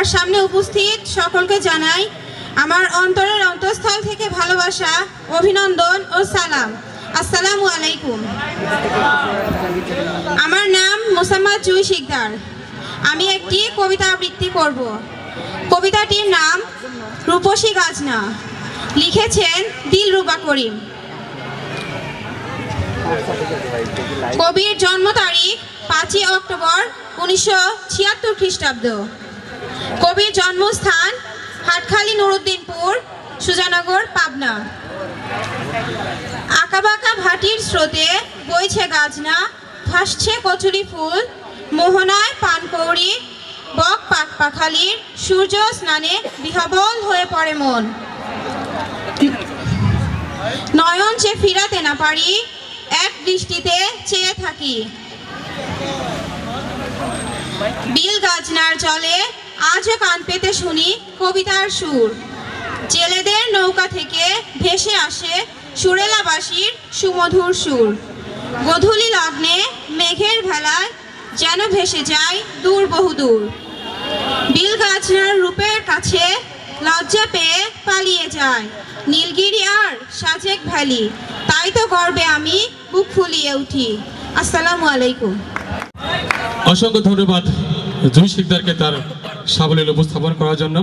সবার সামনে উপস্থিত সকলকে জানাই আমার অন্তরের অন্তঃস্থল থেকে ভালোবাসা, অভিনন্দন ও সালাম। আসসালামু আলাইকুম। আমার নাম মোসাম্মদ জুই শিকদার। আমি একটি কবিতা আবৃত্তি করব। কবিতাটির নাম রূপসী গাজনা। লিখেছেন দিল দিলরুবা করিম। কবির জন্ম তারিখ পাঁচই অক্টোবর উনিশশো ছিয়াত্তর খ্রিস্টাব্দ। কবির জন্মস্থান হাটখালি নুরুদ্দিনপুর, সুজানগর, পাবনা। আঁকাবাঁকা ভাটির স্রোতে বইছে গাজনা, ভাসছে কচুরি ফুল, মোহনায় পানকৌড়ি, বক পাক পাখালির সূর্য স্নানে বিহবল হয়ে পড়ে মন। নয়ন যে ফিরাতে না পারি, এক দৃষ্টিতে চেয়ে থাকি। বিল গাজনার জলে আজও কান পেতে শুনি কবিতার সুর। জেলেদের নৌকা থেকে ভেসে আসে সুরেলাবাসীর সুমধুর সুর। গধূলি লগ্নে মেঘের ভেলায় যেন ভেসে যায় দূর বহুদূর। বিল গাছনার রূপের কাছে লজ্জা পেয়ে পালিয়ে যায় নীলগিরি আর সাজেক ভ্যালি। তাই তো গর্বে আমি বুক ফুলিয়ে উঠি। আসসালামু আলাইকুম। অসংখ্য ধন্যবাদ। জুই শিকদারকে তার সাবলীল উপস্থাপন করার জন্য।